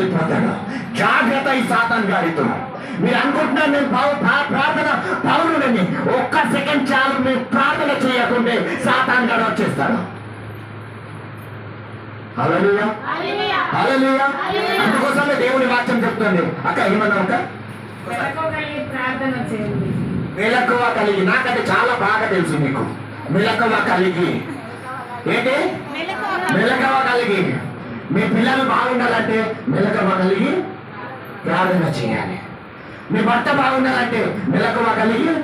వెళ్ళిపోతాడు జాగ్రత్త ఈ సాతాన్ గారితో. మీరు అనుకుంటున్నారు నేను ప్రార్థన పౌరులని ఒక్క సెకండ్ చాలు మీరు ప్రార్థన చేయకుంటే సాతాన్ గారు హల్లెలూయా. అందుకోసమే దేవుని వాక్యం చెప్తుంది. అక్క ఏమన్నా చేయండి. మెలకువ కలిగి నాకంటే చాలా బాగా తెలుసు మీకు. మెలకువ కలిగి. ఏంటి? మెలకువ కలిగి. మీ పిల్లలు బాగుండాలంటే మెలకువ కలిగి ప్రార్థన చేయాలి. మీ భర్త బాగుండాలంటే మెలకువ కలిగి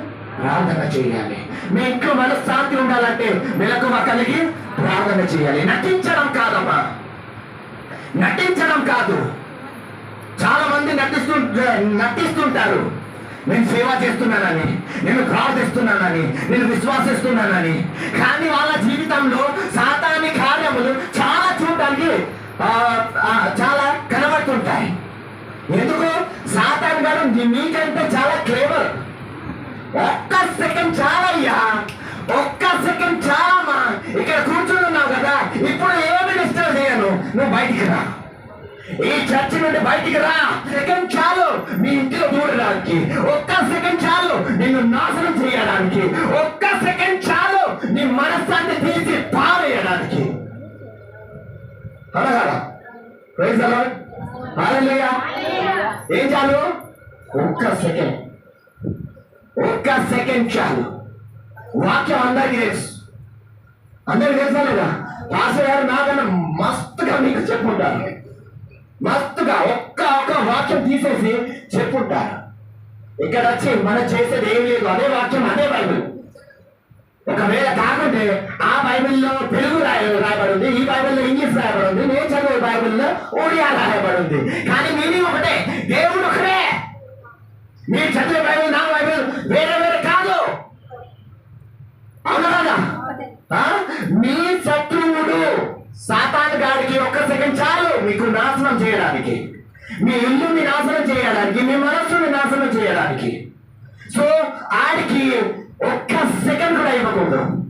ప్రార్థన చేయాలి. మీ ఇంట్లో మనశ్శాంతి ఉండాలంటే మెలకువ కలిగి ప్రార్థన చేయాలి. నటించడం కాదమ్మా. నటించడం కాదు. చాలా మంది నటిస్తూ నటిస్తుంటారు. నేను సేవ చేస్తున్నానని నేను ప్రార్థిస్తున్నానని నేను విశ్వాసిస్తున్నానని. కానీ వాళ్ళ జీవితంలో సాతాని కార్యములు చాలా చూడడానికి చాలా కనబడుతుంటాయి. ఎందుకు? సాతాన్ గారు నీ- మీకంటే చాలా క్లేవర్. ఒక్క సెకండ్ చాలయ్యా. ఒక్క సెకండ్ చాలమ్మా. ఇక్కడ కూర్చుని ఉన్నావు కదా. ఇప్పుడు ఏమి డిస్టర్బ్ చేయను? నువ్వు బయటికి రా. ఈ చర్చ్ నుండి బయటికి రా. సెకండ్ చాలు మీ ఇంటిలో దూడడానికి ఒక్క సెకండ్ చాలు నిన్ను నాశనం చేయడానికి. ఒక్క సెకండ్ చాలు నీ మనస్సాన్ని తీసి అనగారా ప్రైజ్ హల్లెలూయా ఏం చాలు? ఒక్క సెకండ్. ఒక్క సెకండ్ చాలు. వాక్యం అందరికీ తెలుసు. అందరికి తెలుసా లేదా? పాస్టర్ గారు నాకన్నా మస్తుగా మీకు చెప్పుంటారు. మస్తుగా ఒక్క ఒక్క వాక్యం తీసేసి చెప్పుంటారు. ఇక్కడ వచ్చి మనం చేసేది ఏం లేదు. అదే వాక్యం అదే బైబిల్. ఒకవేళ కాకుంటే ఆ బైబిల్లో తెలుగు రాయ రాయబడింది ఈ బైబిల్లో ఇంగ్లీష్ రాయబడింది నేను చదివే బైబిల్లో ఒడియా రాయబడింది. కానీ మీనింగ్ ఒకటే దేవుడు ఒకటే. మీరు చదివే బైబిల్ నా బైబిల్ వేరే వేరే కాదు. అవునా కదా? మీ శత్రువుడు సాతాన్ గాడికి ఒక్క సెకండ్ చాలు మీకు నాశనం చేయడానికి. మీ ఇల్లుని నాశనం చేయడానికి మీ మనస్సుని నాశనం చేయడానికి. సో ఆడికి సెకండ్ కూడా ఇవ్వకూడదు.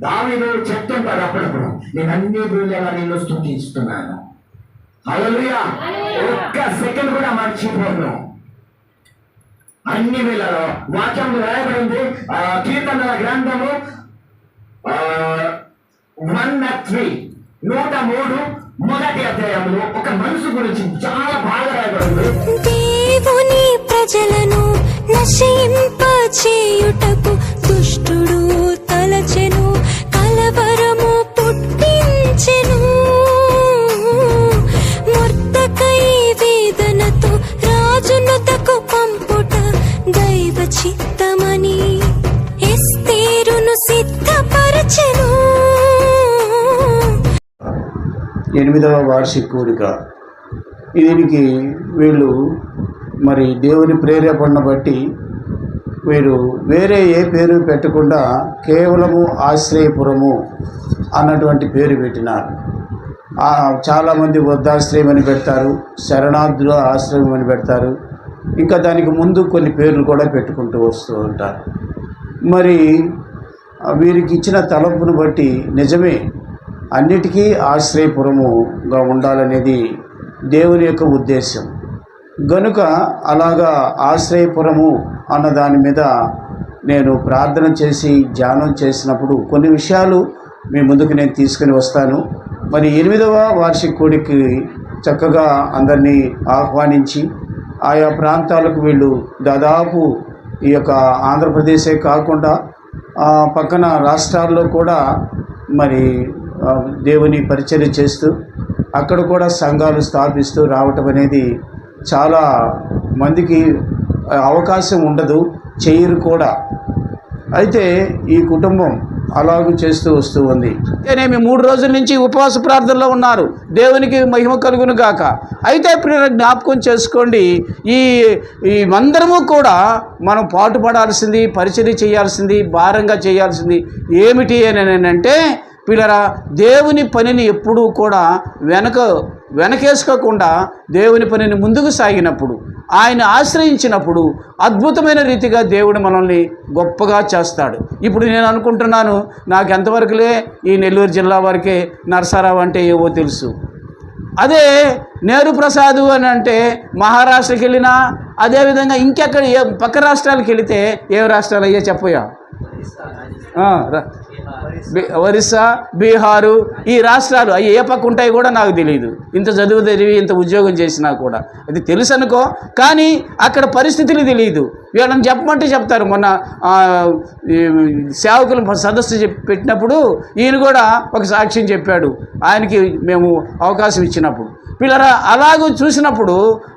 దావీదు చెప్తుంటాడు అప్పుడప్పుడు నేను అన్ని వీళ్ళగా నిన్ను స్థుతిస్తున్నాను. హల్లెలూయా. ఒక్క సెకండ్ కూడా మర్చిపోను. అన్ని వేళలో వాక్యంలో రాయబడింది ఆ, కీర్తనల గ్రంథము వన్ త్రీ నూట మూడు మొదటి అధ్యాయంలో ఒక మనసు గురించి చాలా బాగా రాయబడింది. దేవుని ప్రజలను నశింపచేయుటకు ఎనిమిదవ వార్షిక కూడిక. దీనికి వీళ్ళు మరి దేవుని ప్రేరేపణ బట్టి వీరు వేరే ఏ పేరు పెట్టకుండా కేవలము ఆశ్రయపురము అన్నటువంటి పేరు పెట్టినారు. చాలామంది వృద్ధాశ్రయం అని పెడతారు శరణార్థుల ఆశ్రయం అని పెడతారు. ఇంకా దానికి ముందు కొన్ని పేర్లు కూడా పెట్టుకుంటూ వస్తూ ఉంటారు. మరి వీరికి ఇచ్చిన తలంపును బట్టి నిజమే అన్నిటికీ ఆశ్రయపురముగా ఉండాలనేది దేవుని యొక్క ఉద్దేశం. గనుక అలాగా ఆశ్రయపురము అన్న దాని మీద నేను ప్రార్థన చేసి ధ్యానం చేసినప్పుడు కొన్ని విషయాలు మీ ముందుకు నేను తీసుకుని వస్తాను. మరి ఎనిమిదవ వార్షిక కోడికి చక్కగా అందరినీ ఆహ్వానించి ఆయా ప్రాంతాలకు వీళ్ళు దాదాపు ఈ యొక్క ఆంధ్రప్రదేశే కాకుండా పక్కన రాష్ట్రాల్లో కూడా మరి దేవుని పరిచయం చేస్తూ అక్కడ కూడా సంఘాలు స్థాపిస్తూ రావటం అనేది చాలా మందికి అవకాశం ఉండదు చేయరు కూడా. అయితే ఈ కుటుంబం అలాగూ చేస్తూ వస్తూ ఉంది. నేనేమి మూడు రోజుల నుంచి ఉపవాస ప్రార్థనలో ఉన్నారు. దేవునికి మహిమ కలుగును గాక. అయితే ప్రియుల జ్ఞాపకం చేసుకోండి. ఈ ఈ మందరము కూడా మనం పాటుపడాల్సింది పరిచయం చేయాల్సింది భారంగా చేయాల్సింది ఏమిటి అని అంటే పిల్లరా దేవుని పనిని ఎప్పుడూ కూడా వెనక వెనకేసుకోకుండా దేవుని పనిని ముందుకు సాగినప్పుడు ఆయన ఆశ్రయించినప్పుడు అద్భుతమైన రీతిగా దేవుడు మనల్ని గొప్పగా చేస్తాడు. ఇప్పుడు నేను అనుకుంటున్నాను నాకు ఎంతవరకులే ఈ నెల్లూరు జిల్లా వరకే నర్సారావు అంటే ఏవో తెలుసు. అదే నేరు ప్రసాదు అని అంటే మహారాష్ట్రకి వెళ్ళినా అదేవిధంగా ఇంకెక్కడ ఏ పక్క రాష్ట్రాలకు వెళితే ఏ రాష్ట్రాలు అయ్యా. చెప్పయా ఒరిస్సా బీహారు ఈ రాష్ట్రాలు అవి ఏ పక్క ఉంటాయి కూడా నాకు తెలియదు ఇంత చదువు చదివి ఇంత ఉద్యోగం చేసినా కూడా. అది తెలుసు అనుకో కానీ అక్కడ పరిస్థితులు తెలియదు వీళ్ళని చెప్పమంటే చెప్తారు. మొన్న సేవకులు సదస్సు పెట్టినప్పుడు ఈయన కూడా ఒక సాక్ష్యం చెప్పాడు. ఆయనకి మేము అవకాశం ఇచ్చినప్పుడు. పిల్లరా అలాగూ చూసినప్పుడు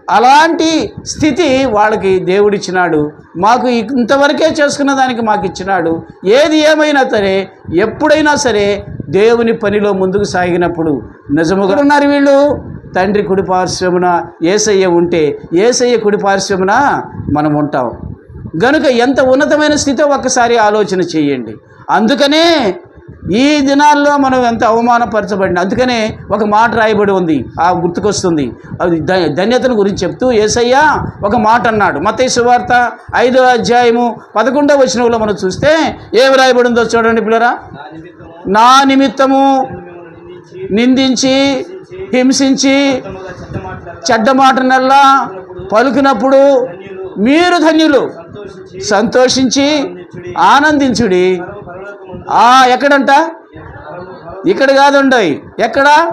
అలాంటి స్థితి వాళ్ళకి దేవుడిచ్చినాడు. మాకు ఇంతవరకే చేసుకున్న దానికి మాకు ఇచ్చినాడు ఏది ఏమైనా సరే ఎప్పుడైనా సరే దేవుని పనిలో ముందుకు సాగినప్పుడు నిజముగా ఉన్నారు వీళ్ళు? తండ్రి కుడి పార్శ్వమున ఏసయ్య ఉంటే ఏసయ్య కుడి పార్శ్వమున మనం ఉంటాం. గనుక ఎంత ఉన్నతమైన స్థితిలో ఒక్కసారి ఆలోచన చేయండి. అందుకనే ఈ దినాల్లో మనం ఎంత అవమానపరచబడిన అందుకనే ఒక మాట రాయబడి ఉంది ఆ గుర్తుకొస్తుంది. అది ధన్యతను గురించి చెప్తూ ఏసయ్య ఒక మాట అన్నాడు. మతయ్య సువార్త ఐదో అధ్యాయము పదకొండవ వచనంలో మనం చూస్తే ఏమి రాయబడి ఉందో చూడండి పిల్లరా. నా నిమిత్తము నిందించి హింసించి చెడ్డ మాటనల్లా పలుకునప్పుడు మీరు ధన్యులు. సంతోషించి ఆనందించుడి. ఎక్కడంట? ఇక్కడ కాదుండయి ఎక్కడ?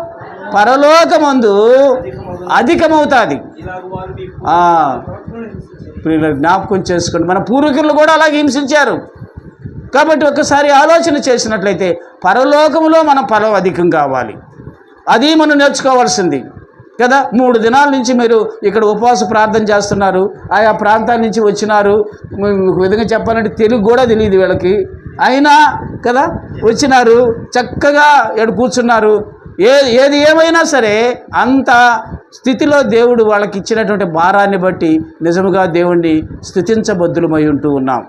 పరలోకమందు అధికమవుతుంది. ఆ, జ్ఞాపకం చేసుకోండి మన పూర్వీకులు కూడా అలాగే హింసించారు. కాబట్టి ఒక్కసారి ఆలోచన చేసినట్లయితే పరలోకంలో మన ఫలం అధికం కావాలి. అది మనం నేర్చుకోవాల్సింది. కదా? మూడు దినాల నుంచి మీరు ఇక్కడ ఉపవాస ప్రార్థన చేస్తున్నారు. ఆయా ప్రాంతాల నుంచి వచ్చినారు. ఒక విధంగా చెప్పాలంటే తెలుగు కూడా తెలియదు వీళ్ళకి. అయినా కదా వచ్చినారు చక్కగా ఇక్కడ కూర్చున్నారు. ఏ ఏది ఏమైనా సరే అంత స్థితిలో దేవుడు వాళ్ళకి ఇచ్చినటువంటి భారాన్ని బట్టి నిజముగా దేవుణ్ణి స్థుతించబద్దులమై ఉంటూ ఉన్నాం.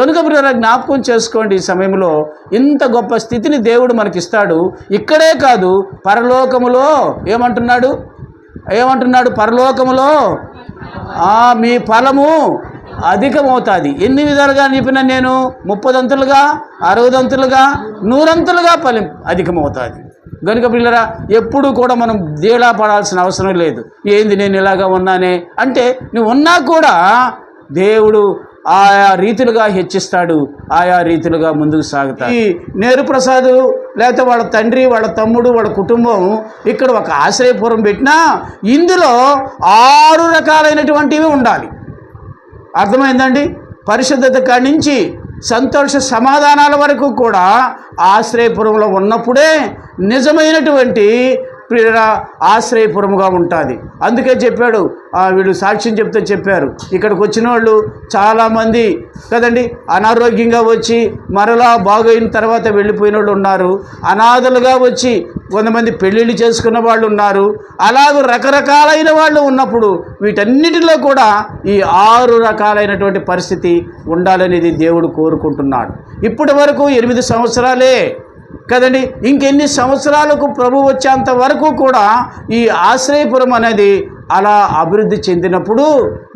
గనుక బ్రదర్ జ్ఞాపకం చేసుకోండి ఈ సమయంలో ఇంత గొప్ప స్థితిని దేవుడు మనకిస్తాడు. ఇక్కడే కాదు పరలోకములో ఏమంటున్నాడు? ఏమంటున్నాడు పరలోకములో? ఆ, మీ ఫలము అధికమవుతుంది. ఎన్ని విధాలుగా చెప్పిన నేను ముప్పదంతులుగా అరవదంతులుగా నూరంతులుగా ఫలి అధికమవుతుంది. కనుక పిల్లరా ఎప్పుడు కూడా మనం దేలా పడాల్సిన అవసరం లేదు. ఏంది నేను ఇలాగా ఉన్నానే? అంటే నువ్వు ఉన్నా కూడా దేవుడు ఆయా రీతులుగా హెచ్చిస్తాడు ఆయా రీతులుగా ముందుకు సాగుతాడు. ఈ నేరు ప్రసాద్ లేకపోతే వాళ్ళ తండ్రి వాళ్ళ తమ్ముడు వాళ్ళ కుటుంబం ఇక్కడ ఒక ఆశ్రయపురం పెట్టినా ఇందులో ఆరు రకాలైనటువంటివి ఉండాలి. అర్థమైందండి? పరిశుద్ధత కాడి నుంచి సంతోష సమాధానాల వరకు కూడా ఆశ్రయపురంలో ఉన్నప్పుడే నిజమైనటువంటి ప్రేరణ ఆశ్రయపురముగా ఉంటుంది. అందుకే చెప్పాడు వీడు వీళ్ళు సాక్ష్యం చెప్తే చెప్పారు. ఇక్కడికి వచ్చిన వాళ్ళు చాలామంది కదండి అనారోగ్యంగా వచ్చి మరలా బాగైన తర్వాత వెళ్ళిపోయిన వాళ్ళు ఉన్నారు. అనాథలుగా వచ్చి కొంతమంది పెళ్ళిళ్ళు చేసుకున్న వాళ్ళు ఉన్నారు. అలాగ రకరకాలైన వాళ్ళు ఉన్నప్పుడు వీటన్నిటిలో కూడా ఈ ఆరు రకాలైనటువంటి పరిస్థితి ఉండాలనేది దేవుడు కోరుకుంటున్నాడు. ఇప్పటి వరకు ఎనిమిది సంవత్సరాలే కదండి? ఇంకెన్ని సంవత్సరాలకు ప్రభు వచ్చేంత వరకు కూడా ఈ ఆశ్రయపురం అనేది అలా అభివృద్ధి చెందినప్పుడు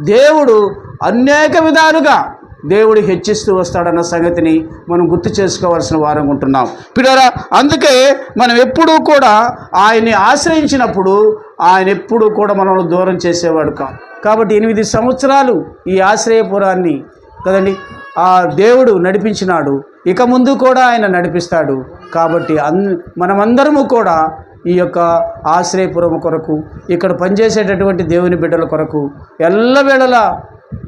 దేవుడు అనేక విధాలుగా దేవుడు హెచ్చిస్తూ వస్తాడన్న సంగతిని మనం గుర్తు చేసుకోవాల్సిన వారం ఉంటున్నాం. పిల్లరా అందుకే మనం ఎప్పుడూ కూడా ఆయన్ని ఆశ్రయించినప్పుడు ఆయన ఎప్పుడూ కూడా మనల్ని దూరం చేసేవాడు కా కాబట్టి ఎనిమిది సంవత్సరాలు ఈ ఆశ్రయపురాన్ని కదండి ఆ దేవుడు నడిపించినాడు. ఇక ముందు కూడా ఆయన నడిపిస్తాడు. కాబట్టి అన్ మనమందరము కూడా ఈ యొక్క ఆశ్రయపురం కొరకు ఇక్కడ పనిచేసేటటువంటి దేవుని బిడ్డల కొరకు ఎల్లవేళలా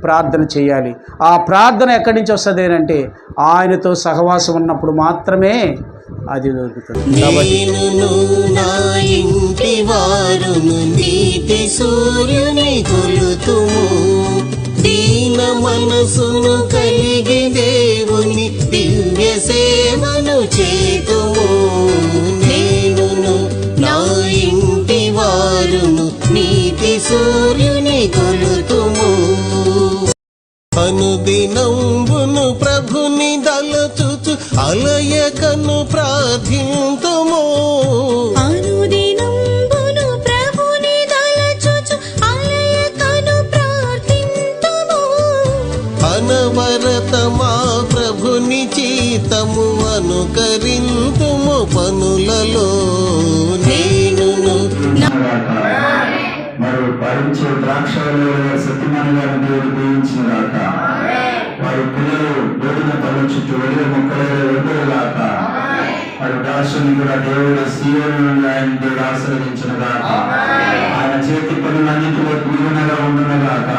ప్రార్థన చేయాలి. ఆ ప్రార్థన ఎక్కడి నుంచి వస్తుంది అంటే ఆయనతో సహవాసం ఉన్నప్పుడు మాత్రమే అది దొరుకుతుంది కాబట్టి సూర్యుని దీన మనసును కలిగిదే సూర్యుని కొలుతుము అనుదినంబును ప్రభుని దలచుచు అలయకను ప్రార్థింతుము. అనుదినంబును ప్రభుని దలచుచు అలయకను ప్రార్థింతుము. అనవరత మా ప్రభుని చీతము అనుకరింతుము పనులలో. భరించే ద్రాక్ష సత్యమైన గారిని దేవుడు దీవించిన వారి పిల్లలు బోధిన పనుల చుట్టూ వెళ్ళే మొక్కలు వెళ్తారు గాక వారి దాసుని కూడా దేవుడు సీఎం ఆయన దేవుడు ఆశ్రయించిన గాక ఆయన చేతి పనులన్నింటిలో దీవెనగా ఉండును గాక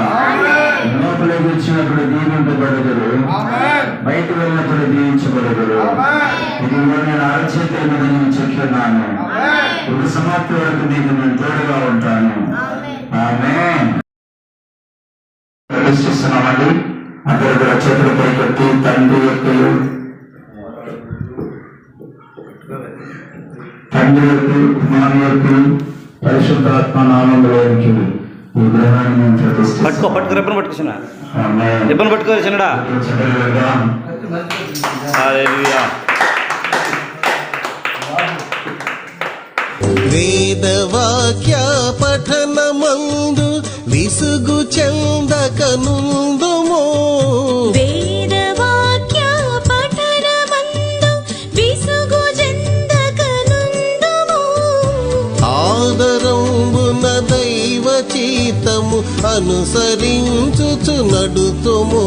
లోపలికి వచ్చినప్పుడు దీవింపబడదురు బయట వెళ్ళినప్పుడు దీవించబడదురు. ఇది నేను అరచేతి చెప్తున్నాను ఒక సమాప్తి వరకు నేను తోడుగా ఉంటాను. ఆమె ప్రదర్శిస్తున్నామండి అందరూ కూడా చేతులు పైకెత్తి తండ్రి యొక్కలు తండ్రి యొక్క కుమారు యొక్క పరిశుద్ధాత్మ నామంలోనికి పట్టుకో పట్టుకో రిబ్బన్ పట్టుకో చిన్న. ఆమేన్. రిబ్బన్ పట్టుకో చిన్నడా. వేదవాక్య పఠనమందు విసుగు చెందకనుందుము. ఆదరంబున దైవ చీతము అనుసరించుచు నడుతుము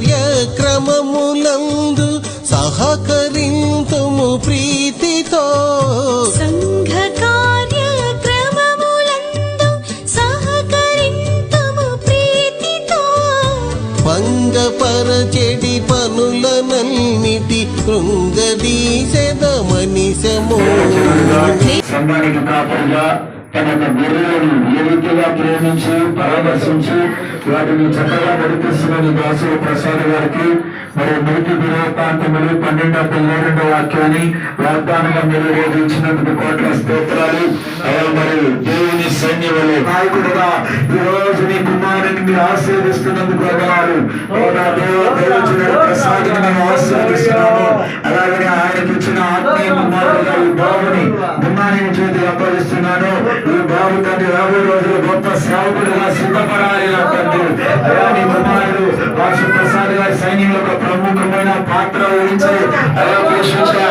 కార్యక్రమములందు సహకరింతుము ప్రీతితో సంఘ కార్యక్రమములందు సహకరింతుము ప్రీతితో. భంగపరచెడి పనులనన్నిటి సంఘానికి కాపరిగా తన యొక్క గొర్రెలను ఏ రీతిగా ప్రేమించి పరామర్శించి వాటిని చక్కగా నడిపిస్తున్న నీ ప్రసాద్ గారికి మరి నీటి దినోపాంతములు పన్నెండవ పన్నెండవ వాక్యాన్ని వాగ్దానంగా మీరు రోజు ఇచ్చినందుకు కోట్ల స్తోత్రాలు. అలా మరి దేవుడు నాయకుడుగా ఈ రోజు నీ కుమారుని మీరు ఆశీర్దిస్తున్నందుకు వందనాలు. నా దేవ దైవజనుడు మేము ఆశీర్దిస్తున్నాము అలాగనే ఆయనకి ఇచ్చిన ఆత్మీయ కుమారుడుగా ఈ బాబుని గుమ్మాని చేతి అప్పగిస్తున్నాను. ఈ బాబు తండ్రి రాబోయే రోజులు గొప్ప సేవకుడుగా సిద్ధపడాలి నా తండ్రి. అయ్యా నీ కుమారుడు వాసు ప్రసాద్ గారి సైన్యంలో ఒక ప్రముఖమైన పాత్ర వహించి అయ్యా పోషించే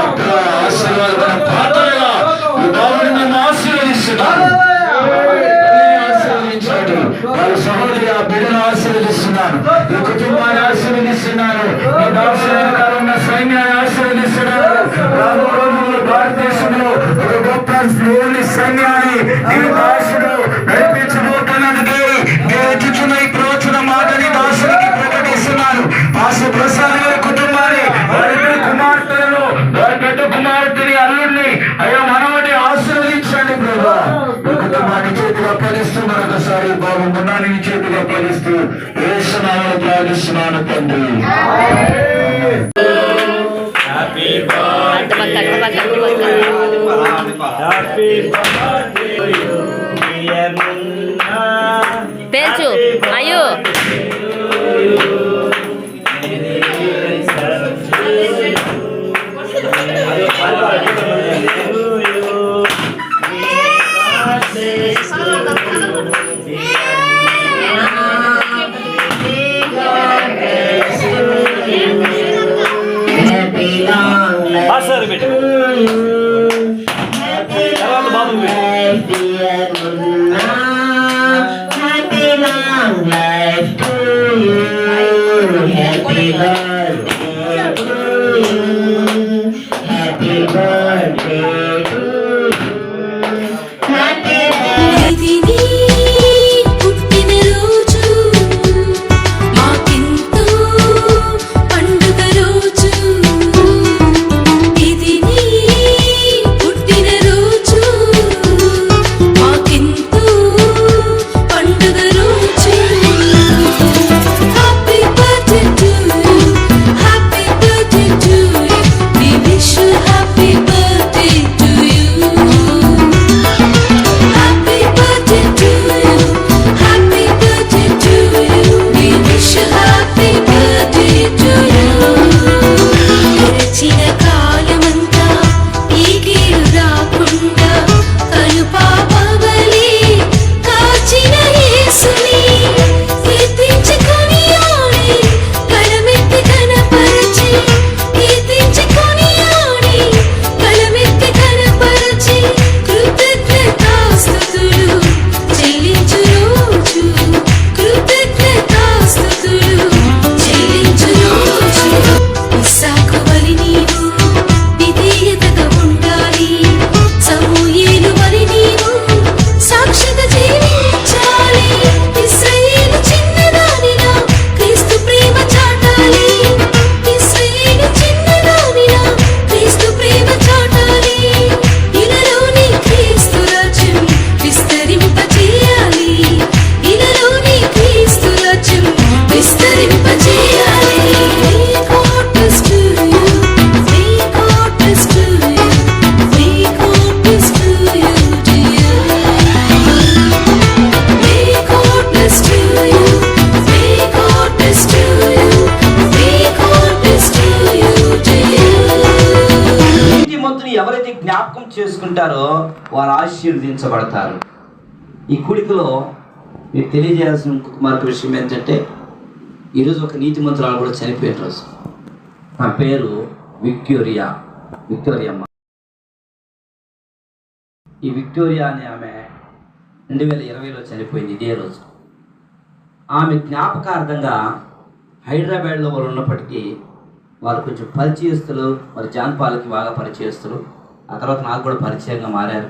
నీ కుటుంబాన్ని ఆశీర్వదిస్తున్నాను నీ దాక్షిణ ఉన్న సైన్యాన్ని ఆశీర్వదిస్తున్నాను రాబో రోజుల్లో భారతదేశంలో ఒక గొప్ప దేవుని సైన్యాన్ని నీ దాస వేస్తున్నాను ప్రార్థిస్తున్నాను తండ్రి హ్యాపీ బర్త్డే వారు ఆశీర్వదించబడతారు. ఈ కూడికలో మీకు తెలియజేయాల్సిన ఇంకొక మరొక విషయం ఏంటంటే ఈరోజు ఒక నీతి మంత్రాలు కూడా చనిపోయిన రోజు. నా పేరు విక్టోరియా విక్టోరియమ్మ ఈ విక్టోరియా అనే ఆమె రెండు వేల ఇరవైలో చనిపోయింది ఇదే రోజు. ఆమె జ్ఞాపకార్థంగా హైదరాబాద్లో వారు ఉన్నప్పటికీ వారు కొంచెం పరిచయస్తులు వారి జాన్పాలకి బాగా పరిచయస్తులు. ఆ తర్వాత నాకు కూడా పరిచయంగా మారారు.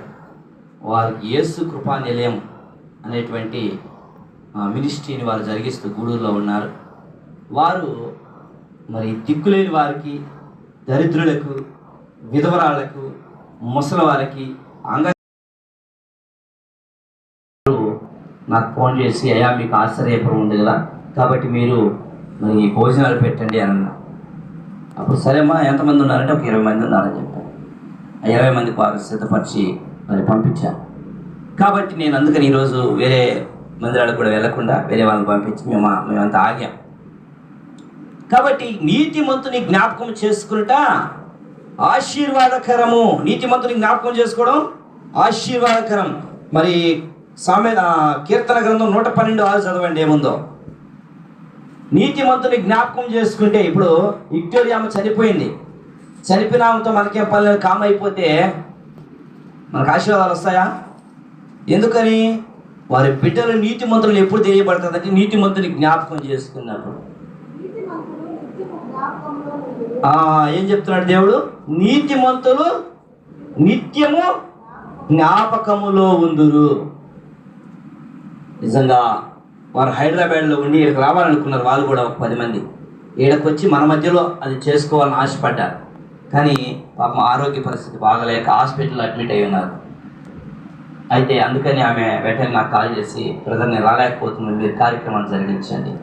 వారు యేసు కృపా నిలయం అనేటువంటి మినిస్ట్రీని వారు జరిగిస్తూ గూడూరులో ఉన్నారు. వారు మరి దిక్కులేని వారికి దరిద్రులకు విధవరాళ్ళకు ముసలివారికి అంగ నాకు ఫోన్ చేసి అయ్యా మీకు ఆశ్చర్యపురం ఉంది కదా కాబట్టి మీరు మరి భోజనాలు పెట్టండి అని అన్నా అప్పుడు సరేమ్మా ఎంతమంది ఉన్నారంటే ఒక ఇరవై మంది ఉన్నారని చెప్పాను ఆ ఇరవై మందికి వారు సిద్ధపరిచి మరి పంపించాను కాబట్టి నేను అందుకని ఈరోజు వేరే మందిరాలకు కూడా వెళ్ళకుండా వేరే వాళ్ళని పంపించి మేము మేమంతా ఆగాం. కాబట్టి నీతిమంతుని జ్ఞాపకం చేసుకునుట ఆశీర్వాదకరము. నీతిమంతుని జ్ఞాపకం చేసుకోవడం ఆశీర్వాదకరం. మరి సామె కీర్తన గ్రంథం నూట పన్నెండు ఆరు చదవండి ఏముందో? నీతిమంతుని జ్ఞాపకం చేసుకుంటే ఇప్పుడు విక్టోరియా ఆమె చనిపోయింది. చనిపోయిన ఆమెతో మనకేం పని కామ్ అయిపోతే మనకు ఆశీర్వాదాలు వస్తాయా? ఎందుకని? వారి బిడ్డలు నీతిమంతులు ఎప్పుడు తెలియబడుతుందంటే నీతిమంతుని జ్ఞాపకం చేసుకున్నప్పుడు ఏం చెప్తున్నాడు దేవుడు? నీతిమంతులు నిత్యము జ్ఞాపకములో ఉందురు. నిజంగా వారు హైదరాబాద్లో ఉండి ఇక్కడికి రావాలనుకున్నారు. వాళ్ళు కూడా ఒక పది మంది. ఈడకి వచ్చి మన మధ్యలో అది చేసుకోవాలని ఆశపడ్డారు. కానీ పాపం ఆరోగ్య పరిస్థితి బాగలేక హాస్పిటల్ అడ్మిట్ అయి ఉన్నారు. అయితే అందుకని ఆమె వెంటనే నాకు కాల్ చేసి బ్రదర్ నేను రాలేకపోతున్నాను మీరు కార్యక్రమాన్ని జరిగించండి.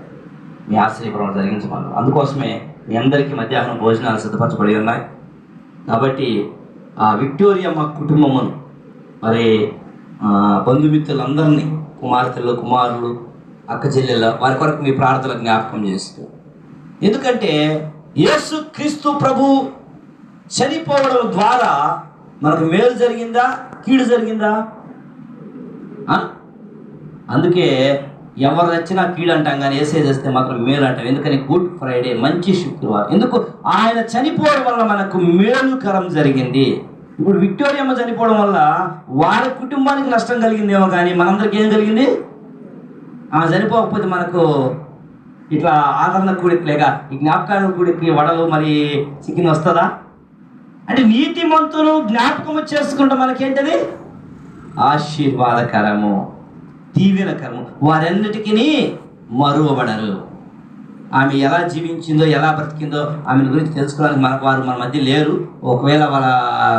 మీ ఆశ్రయపురం జరిగించమన్నారు. అందుకోసమే మీ అందరికీ మధ్యాహ్నం భోజనాలు సిద్ధపరచబడి ఉన్నాయి. కాబట్టి ఆ విక్టోరియా మా కుటుంబమును మరి బంధుమిత్రులందరినీ కుమార్తెలు కుమారులు అక్క చెల్లెళ్ళ వారి కొరకు మీ ప్రార్థన జ్ఞాపకం చేస్తూ. ఎందుకంటే యేసు క్రీస్తు ప్రభు చనిపోవడం ద్వారా మనకు మేలు జరిగిందా కీడు జరిగిందా? అందుకే ఎవరు వచ్చినా కీడు అంటాం కానీ ఏసే చేస్తే మాత్రం మేలు అంటాం. ఎందుకని గుడ్ ఫ్రైడే మంచి శుక్రవారం. ఎందుకు? ఆయన చనిపోవడం వల్ల మనకు మేలుకరం జరిగింది. ఇప్పుడు విక్టోరియమ్మ చనిపోవడం వల్ల వారి కుటుంబానికి నష్టం కలిగిందేమో కానీ మనందరికి ఏం కలిగింది ఆమె చనిపోకపోతే మనకు ఇట్లా ఆదరణ కూడికి లేక ఈ జ్ఞాపకాల కూడికి వడలు మరి చికెన్ వస్తుందా? అంటే నీతిమంతులు జ్ఞాపకము చేసుకుంటే మనకేంటది? ఆశీర్వాదకరము దీవెనకరము. వారన్నిటికీ మరువబడరు. ఆమె ఎలా జీవించిందో ఎలా బ్రతికిందో ఆమె గురించి తెలుసుకోవడానికి మనకు వారు మన మధ్య లేరు. ఒకవేళ వాళ్ళ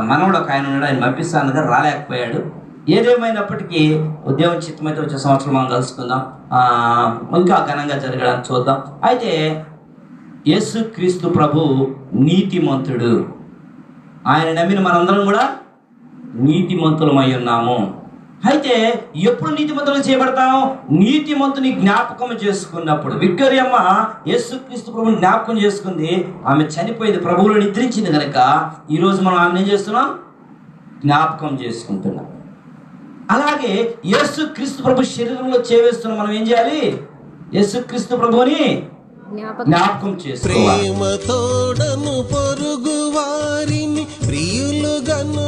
మనవడు ఒక ఆయన ఉన్నాడు ఆయన పంపిస్తాను కదా రాలేకపోయాడు. ఏదేమైనప్పటికీ ఉద్యోగం చిత్తమైతే వచ్చే సంవత్సరం మనం కలుసుకుందాం. ఇంకా ఘనంగా జరగడానికి చూద్దాం. అయితే యేసుక్రీస్తు ప్రభు నీతిమంతుడు. ఆయన నమ్మిన మనందరం కూడా నీతిమంతులమై ఉన్నాము. అయితే ఎప్పుడు నీతిమంతులు చేయబడతాం నీతిమంతుని జ్ఞాపకం చేసుకున్నప్పుడు. విక్టోరియమ్మ యేసుక్రీస్తు ప్రభుని జ్ఞాపకం చేసుకుంది ఆమె చనిపోయింది ప్రభువులు నిద్రించింది కనుక ఈరోజు మనం ఆమె ఏం చేస్తున్నాం? జ్ఞాపకం చేసుకుంటున్నాం. అలాగే యేసుక్రీస్తు ప్రభు శరీరంలో చేవేస్తున్న మనం ఏం చేయాలి? యేసుక్రీస్తు ప్రభుని జ్ఞాపకం చేసుకోవాలి. ప్రేమ తోడను పొరుగు వారిని ప్రియులుగను